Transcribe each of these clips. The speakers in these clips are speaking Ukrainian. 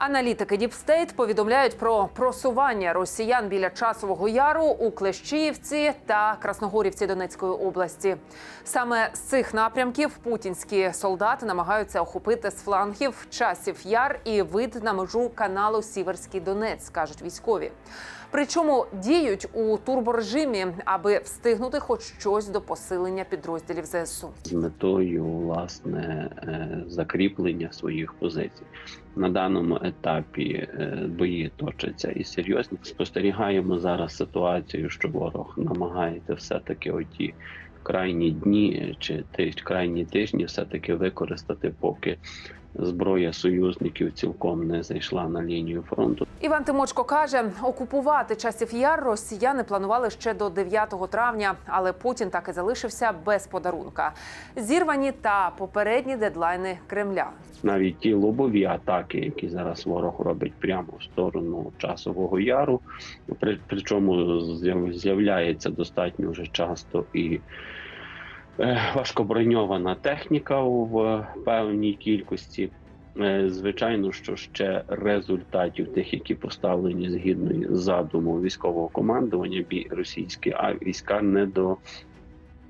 Аналітики Діпстейт повідомляють про просування росіян біля часового яру у Клещіївці та Красногорівці Донецької області. Саме з цих напрямків путінські солдати намагаються охопити з флангів часів яр і вид на межу каналу Сіверський Донець, кажуть військові. Причому діють у турборежимі, аби встигнути хоч щось до посилення підрозділів ЗСУ. з метою власне е, закріплення своїх позицій. На даному етапі е, бої точаться і серйозні. Спостерігаємо зараз ситуацію, що ворог намагається все-таки оті крайні дні чи тиж, крайні тижні все-таки використати, поки зброя союзників цілком не зайшла на лінію фронту. Іван Тимочко каже, окупувати часів яр росіяни планували ще до 9 травня, але Путін так і залишився без подарунка. Зірвані та попередні дедлайни Кремля. навіть ті лобові атаки, які зараз ворог робить прямо в сторону часового яру, при, причому з'яв- з'являється достатньо вже часто і важкоброньована техніка в певній кількості. Е, Звичайно, що ще результатів тих, які поставлені згідно задуму військового командування, російські а війська не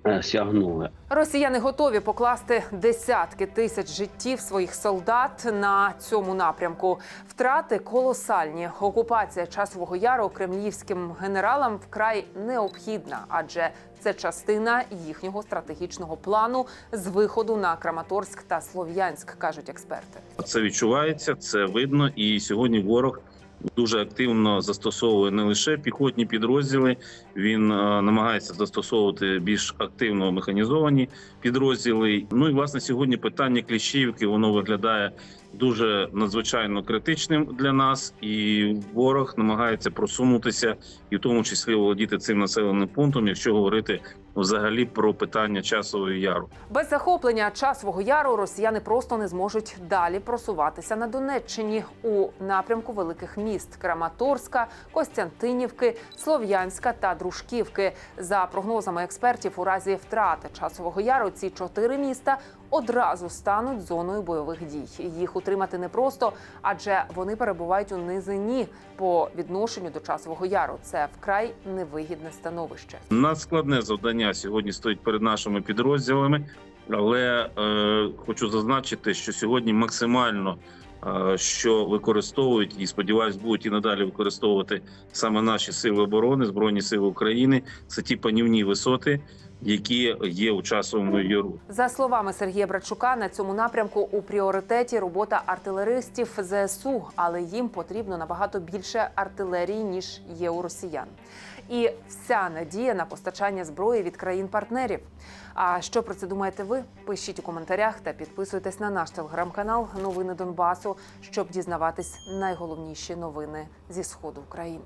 досягнули. Росіяни готові покласти десятки тисяч життів своїх солдат на цьому напрямку. Втрати колосальні. Окупація часового яру кремлівським генералам вкрай необхідна, адже це частина їхнього стратегічного плану з виходу на Краматорськ та Слов'янськ, кажуть експерти. Це відчувається, це видно. І сьогодні ворог дуже активно застосовує не лише піхотні підрозділи, він е, намагається застосовувати більш активно механізовані підрозділи. Ну і власне сьогодні питання Кліщівки воно виглядає дуже надзвичайно критичним для нас, і ворог намагається просунутися, і в тому числі володіти цим населеним пунктом, якщо говорити взагалі про питання часової яру. Без захоплення часового яру росіяни просто не зможуть далі просуватися на Донеччині у напрямку великих міст Краматорська, Костянтинівки, Слов'янська та Дружківки. За прогнозами експертів, у разі втрати часового яру ці чотири міста одразу стануть зоною бойових дій. Їх утримати непросто, адже вони перебувають у низині по відношенню до часового яру. Це вкрай невигідне становище. Надскладне завдання сьогодні стоїть перед нашими підрозділами, але е, хочу зазначити, що сьогодні максимально. Що використовують і сподіваюсь, будуть і надалі використовувати саме наші сили оборони, збройні сили України. Це ті панівні висоти, які є у часовому яру. За словами Сергія Братчука, на цьому напрямку у пріоритеті робота артилеристів ЗСУ, але їм потрібно набагато більше артилерії ніж є у росіян. І вся надія на постачання зброї від країн-партнерів. А що про це думаєте ви? Пишіть у коментарях та підписуйтесь на наш телеграм-канал Новини Донбасу, щоб дізнаватись найголовніші новини зі сходу України.